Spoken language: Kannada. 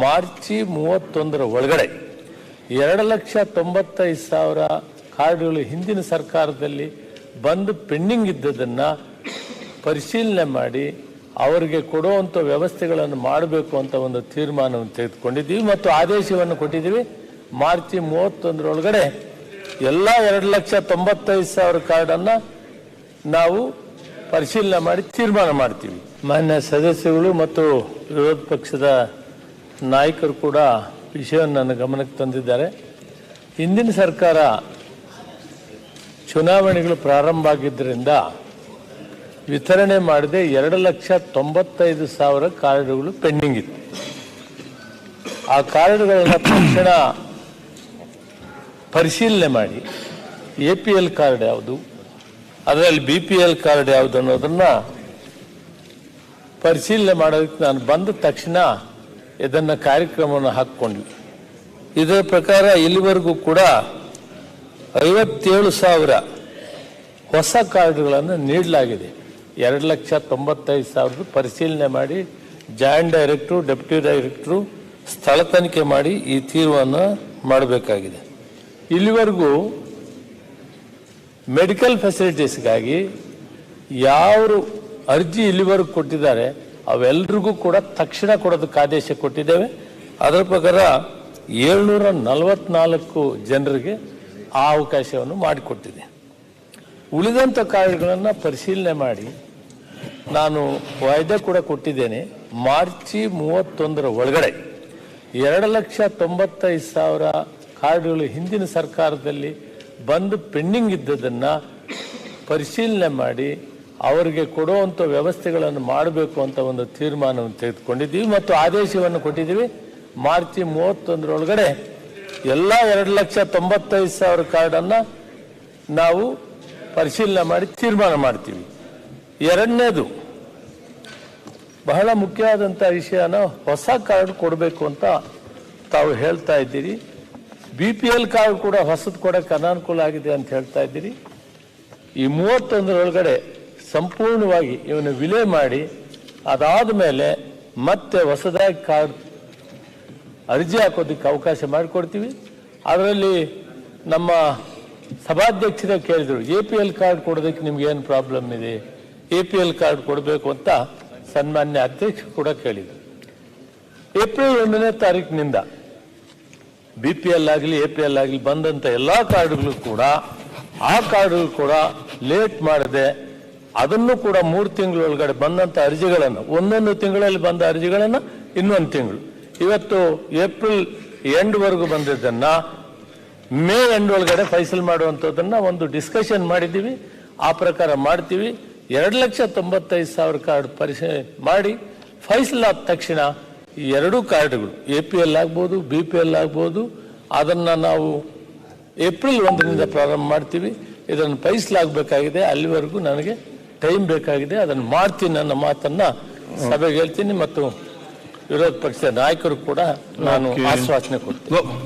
ಮಾರ್ಚಿ ಮೂವತ್ತೊಂದರ ಒಳಗಡೆ ಎರಡು ಲಕ್ಷ ತೊಂಬತ್ತೈದು ಸಾವಿರ ಕಾರ್ಡ್ಗಳು ಹಿಂದಿನ ಸರ್ಕಾರದಲ್ಲಿ ಬಂದು ಪೆಂಡಿಂಗ್ ಇದ್ದದನ್ನು ಪರಿಶೀಲನೆ ಮಾಡಿ ಅವರಿಗೆ ಕೊಡುವಂಥ ವ್ಯವಸ್ಥೆಗಳನ್ನು ಮಾಡಬೇಕು ಅಂತ ಒಂದು ತೀರ್ಮಾನವನ್ನು ತೆಗೆದುಕೊಂಡಿದ್ದೀವಿ ಮತ್ತು ಆದೇಶವನ್ನು ಕೊಟ್ಟಿದ್ದೀವಿ. ಮಾರ್ಚಿ ಮೂವತ್ತೊಂದರೊಳಗಡೆ ಎಲ್ಲ ಎರಡು ಲಕ್ಷ ತೊಂಬತ್ತೈದು ಸಾವಿರ ಕಾರ್ಡನ್ನು ನಾವು ಪರಿಶೀಲನೆ ಮಾಡಿ ತೀರ್ಮಾನ ಮಾಡ್ತೀವಿ. ಮಾನ್ಯ ಸದಸ್ಯಗಳು ಮತ್ತು ವಿರೋಧ ಪಕ್ಷದ ನಾಯಕರು ಕೂಡ ವಿಷಯವನ್ನು ನನ್ನ ಗಮನಕ್ಕೆ ತಂದಿದ್ದಾರೆ. ಹಿಂದಿನ ಸರ್ಕಾರ ಚುನಾವಣೆಗಳು ಪ್ರಾರಂಭ ಆಗಿದ್ದರಿಂದ ವಿತರಣೆ ಮಾಡದೆ ಎರಡು ಲಕ್ಷ ತೊಂಬತ್ತೈದು ಸಾವಿರ ಕಾರ್ಡುಗಳು ಪೆಂಡಿಂಗ್ ಇತ್ತು. ಆ ಕಾರ್ಡುಗಳನ್ನು ತಕ್ಷಣ ಪರಿಶೀಲನೆ ಮಾಡಿ ಎ ಪಿ ಎಲ್ ಕಾರ್ಡ್ ಯಾವುದು, ಅದರಲ್ಲಿ ಬಿ ಪಿ ಎಲ್ ಕಾರ್ಡ್ ಯಾವುದು ಅನ್ನೋದನ್ನು ಪರಿಶೀಲನೆ ಮಾಡೋದಕ್ಕೆ ನಾನು ಬಂದ ತಕ್ಷಣ ಇದನ್ನು ಕಾರ್ಯಕ್ರಮವನ್ನು ಹಾಕ್ಕೊಂಡ್ವಿ. ಇದರ ಪ್ರಕಾರ ಇಲ್ಲಿವರೆಗೂ ಕೂಡ ಐವತ್ತೇಳು ಸಾವಿರ ಹೊಸ ಕಾರ್ಡ್ಗಳನ್ನು ನೀಡಲಾಗಿದೆ. ಎರಡು ಲಕ್ಷ ತೊಂಬತ್ತೈದು ಸಾವಿರದ ಪರಿಶೀಲನೆ ಮಾಡಿ, ಜಾಯಿಂಟ್ ಡೈರೆಕ್ಟ್ರು ಡೆಪ್ಯೂಟಿ ಡೈರೆಕ್ಟ್ರು ಸ್ಥಳ ತನಿಖೆ ಮಾಡಿ ಈ ತೀರ್ಮಾನ ಮಾಡಬೇಕಾಗಿದೆ. ಇಲ್ಲಿವರೆಗೂ ಮೆಡಿಕಲ್ ಫೆಸಿಲಿಟೀಸ್ಗಾಗಿ ಯಾರು ಅರ್ಜಿ ಇಲ್ಲಿವರೆಗೂ ಕೊಟ್ಟಿದ್ದಾರೆ ಅವೆಲ್ಲರಿಗೂ ಕೂಡ ತಕ್ಷಣ ಕೊಡೋದಕ್ಕೆ ಆದೇಶ ಕೊಟ್ಟಿದ್ದೇವೆ. ಅದರ ಪ್ರಕಾರ ಏಳ್ನೂರ ನಲವತ್ನಾಲ್ಕು ಜನರಿಗೆ ಆ ಅವಕಾಶವನ್ನು ಮಾಡಿಕೊಟ್ಟಿದೆ. ಉಳಿದಂಥ ಕಾರ್ಯಗಳನ್ನು ಪರಿಶೀಲನೆ ಮಾಡಿ ನಾನು ವಾಯ್ದೆ ಕೂಡ ಕೊಟ್ಟಿದ್ದೇನೆ. ಮಾರ್ಚಿ ಮೂವತ್ತೊಂದರ ಒಳಗಡೆ ಎರಡು ಲಕ್ಷ ತೊಂಬತ್ತೈದು ಸಾವಿರ ಕಾರ್ಡ್ಗಳು ಹಿಂದಿನ ಸರ್ಕಾರದಲ್ಲಿ ಬಂದು ಪೆಂಡಿಂಗ್ ಇದ್ದದನ್ನು ಪರಿಶೀಲನೆ ಮಾಡಿ ಅವರಿಗೆ ಕೊಡುವಂಥ ವ್ಯವಸ್ಥೆಗಳನ್ನು ಮಾಡಬೇಕು ಅಂತ ಒಂದು ತೀರ್ಮಾನವನ್ನು ತೆಗೆದುಕೊಂಡಿದ್ದೀವಿ ಮತ್ತು ಆದೇಶವನ್ನು ಕೊಟ್ಟಿದ್ದೀವಿ. ಮಾರ್ಚ್ ಮೂವತ್ತೊಂದರೊಳಗಡೆ ಎಲ್ಲ ಎರಡು ಲಕ್ಷ ತೊಂಬತ್ತೈದು ಸಾವಿರ ಕಾರ್ಡನ್ನು ನಾವು ಪರಿಶೀಲನೆ ಮಾಡಿ ತೀರ್ಮಾನ ಮಾಡ್ತೀವಿ. ಎರಡನೇದು, ಬಹಳ ಮುಖ್ಯವಾದಂಥ ವಿಷಯನ ಹೊಸ ಕಾರ್ಡ್ ಕೊಡಬೇಕು ಅಂತ ತಾವು ಹೇಳ್ತಾ ಇದ್ದೀರಿ. ಬಿ ಪಿ ಎಲ್ ಕಾರ್ಡ್ ಕೂಡ ಹೊಸದು ಕೊಡೋಕ್ಕೆ ಅನಾನುಕೂಲ ಆಗಿದೆ ಅಂತ ಹೇಳ್ತಾ ಇದ್ದೀರಿ. ಈ ಮೂವತ್ತೊಂದರೊಳಗಡೆ ಸಂಪೂರ್ಣವಾಗಿ ಇವನು ವಿಲೆ ಮಾಡಿ ಅದಾದ ಮೇಲೆ ಮತ್ತೆ ಹೊಸದಾಗಿ ಕಾರ್ಡ್ ಅರ್ಜಿ ಹಾಕೋದಕ್ಕೆ ಅವಕಾಶ ಮಾಡಿಕೊಡ್ತೀವಿ. ಅದರಲ್ಲಿ ನಮ್ಮ ಸಭಾಧ್ಯಕ್ಷರೇ ಕೇಳಿದರು, ಎ ಪಿ ಎಲ್ ಕಾರ್ಡ್ ಕೊಡೋದಕ್ಕೆ ನಿಮ್ಗೆ ಏನು ಪ್ರಾಬ್ಲಮ್ ಇದೆ? ಎ ಪಿ ಎಲ್ ಕಾರ್ಡ್ ಕೊಡಬೇಕು ಅಂತ ಸನ್ಮಾನ್ಯ ಅಧ್ಯಕ್ಷ ಕೂಡ ಕೇಳಿದರು. ಏಪ್ರಿಲ್ ಒಂದನೇ ತಾರೀಕಿನಿಂದ ಬಿ ಪಿ ಎಲ್ ಆಗಲಿ, ಎ ಪಿ ಎಲ್ ಆಗಲಿ ಬಂದಂಥ ಎಲ್ಲ ಕಾರ್ಡ್ಗಳು ಕೂಡ ಆ ಕಾರ್ಡ್ಗಳು ಕೂಡ ಲೇಟ್ ಮಾಡದೆ ಅದನ್ನು ಕೂಡ ಮೂರು ತಿಂಗಳೊಳಗಡೆ ಬಂದಂಥ ಅರ್ಜಿಗಳನ್ನು, ಒಂದೊಂದು ತಿಂಗಳಲ್ಲಿ ಬಂದ ಅರ್ಜಿಗಳನ್ನು ಇನ್ನೊಂದು ತಿಂಗಳು. ಇವತ್ತು ಏಪ್ರಿಲ್ ಎಂಡ್ವರೆಗೂ ಬಂದಿದ್ದನ್ನ, ಮೇ ಎಂಡ್ ಒಳಗಡೆ ಫೈಸಲ್ ಮಾಡುವಂಥದ್ದನ್ನು ಒಂದು ಡಿಸ್ಕಷನ್ ಮಾಡಿದ್ದೀವಿ. ಆ ಪ್ರಕಾರ ಮಾಡ್ತೀವಿ. ಎರಡು ಲಕ್ಷ ತೊಂಬತ್ತೈದು ಸಾವಿರ ಕಾರ್ಡ್ ಪರಿಶೀ, ಮಾಡಿ ಫೈಸಲ್ ಆದ ತಕ್ಷಣ ಈ ಎರಡೂ ಕಾರ್ಡ್ಗಳು, ಎ ಪಿ ಎಲ್ ಆಗ್ಬೋದು, ಬಿ ಪಿ ಎಲ್ ಆಗ್ಬೋದು, ಅದನ್ನು ನಾವು ಏಪ್ರಿಲ್ ಒಂದರಿಂದ ಪ್ರಾರಂಭ ಮಾಡ್ತೀವಿ. ಇದನ್ನು ಫೈಸಲಾಗಬೇಕಾಗಿದೆ ಅಲ್ಲಿವರೆಗೂ ನನಗೆ ಟೈಮ್ ಬೇಕಾಗಿದೆ ಅದನ್ನು ಮಾಡ್ತೀನಿ ನನ್ನ ಮಾತನ್ನ. ಸಭೆಗೆ ಹೇಳ್ತೀನಿ ಮತ್ತು ವಿರೋಧ ಪಕ್ಷದ ನಾಯಕರು ಕೂಡ ನಾನು ಆಶ್ವಾಸನೆ ಕೊಡ್ತೀನಿ.